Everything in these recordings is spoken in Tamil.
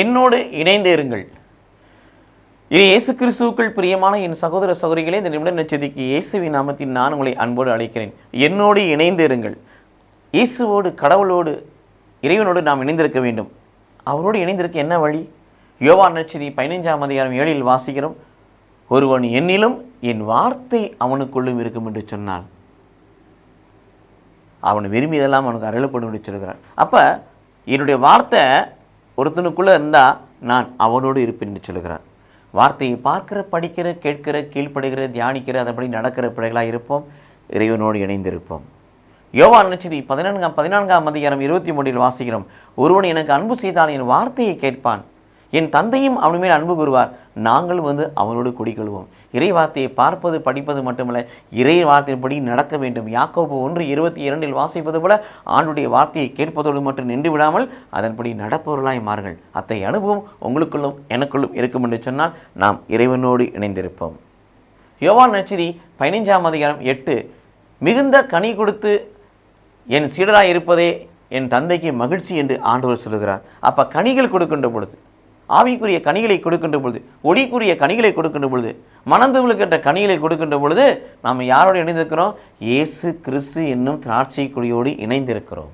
என்னோடு இணைந்து இருங்கள். இது இயேசு கிறிஸ்துவுக்குள் பிரியமான என் சகோதர சகோதரிகளே இந்த நிமிட நச்சதிக்கு இயேசுவின் நாமத்தில் நான் உங்களை அன்போடு அழைக்கிறேன். என்னோடு இணைந்து இருங்கள். இயேசுவோடு கடவுளோடு இறைவனோடு நாம் இணைந்திருக்க வேண்டும். அவரோடு இணைந்திருக்க என்ன வழி? யோவா நச்சதி பதினைஞ்சாம் அதிகாரம் ஏழில் வாசிக்கிறோம். ஒருவன் என்னிலும் என் வார்த்தை அவனுக்குள்ளும் இருக்கும் என்று சொன்னான். அவன் விரும்பியதெல்லாம் அவனுக்கு அருளப்படும் என்று சொல்கிறான். அப்போ என்னுடைய வார்த்தை ஒருத்தனுக்குள்ளே இருந்தால் நான் அவனோடு இருப்பேன் என்று வார்த்தையை பார்க்கிற படிக்கிற கேட்கிற கீழ்ப்படுகிற தியானிக்கிற அதன்படி நடக்கிற பிள்ளைகளாக இருப்போம். இறைவனோடு இணைந்திருப்போம். யோவா நிச்சதி பதினான்காம் பதினான்காம் அதிகாரம் இருபத்தி மூன்றில் வாசிக்கிறோம். ஒருவன் எனக்கு அன்பு செய்தால் என் வார்த்தையை கேட்பான். என் தந்தையும் அவன் மேல் அன்பு கூறுவார். நாங்கள் வந்து அவனோடு குடிக்கொள்வோம் இறை வார்த்தையை பார்ப்பது படிப்பது மட்டுமல்ல இறை வார்த்தையின்படி நடக்க வேண்டும். யாக்கோபு ஒன்று இருபத்தி இரண்டில் வாசிப்பது போல ஆண்டுடைய வார்த்தையை கேட்பதோடு மட்டும் நின்று விடாமல் அதன்படி நடப்பவர்களாய் மாறுங்கள் அத்தகைய அனுபவம் உங்களுக்குள்ளும் எனக்குள்ளும் இருக்கும் என்று சொன்னால் நாம் இறைவனோடு இணைந்திருப்போம். யோவான் நச்சிரி பதினைஞ்சாம் அதிகாரம் எட்டு. மிகுந்த கனி கொடுத்து என் சீடராக இருப்பதே என் தந்தைக்கு மகிழ்ச்சி என்று ஆண்டவர் சொல்லுகிறார். அப்போ கனிகள் கொடுக்கின்ற பொழுது ஆவிக்குரிய கனிகளை கொடுக்கின்ற பொழுது ஒளிக்குரிய கனிகளை கொடுக்கின்ற பொழுது மனந்தவளுக்கின்ற கனிகளை கொடுக்கின்ற பொழுது நாம் யாரோடு இணைந்திருக்கிறோம்? இயேசு கிறிஸ்து என்னும் திராட்சை கொடியோடு இணைந்திருக்கிறோம்.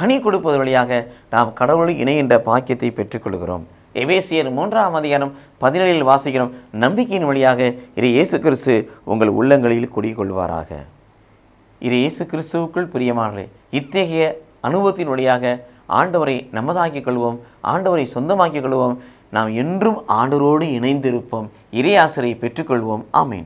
கனி கொடுப்பது வழியாக நாம் கடவுளோடு இணைகின்ற பாக்கியத்தை பெற்றுக்கொள்கிறோம். எபேசியர் மூன்றாம் அதிகாரம் பதினேழில் வாசிக்கிறோம். நம்பிக்கையின் வழியாக இறை இயேசு கிறிஸ்து உங்கள் உள்ளங்களில் குடிகொள்வாராக. இது இயேசு கிறிஸ்துவுக்குள் பிரியமானே இத்தகைய அனுபவத்தின் வழியாக ஆண்டவரை நமதாக்கிக் கொள்வோம் ஆண்டவரை சொந்தமாக்கிக் கொள்வோம். நாம் என்றும் ஆண்டவரோடு இணைந்திருப்போம். இறையாசரை பெற்றுக்கொள்வோம். ஆமீன்.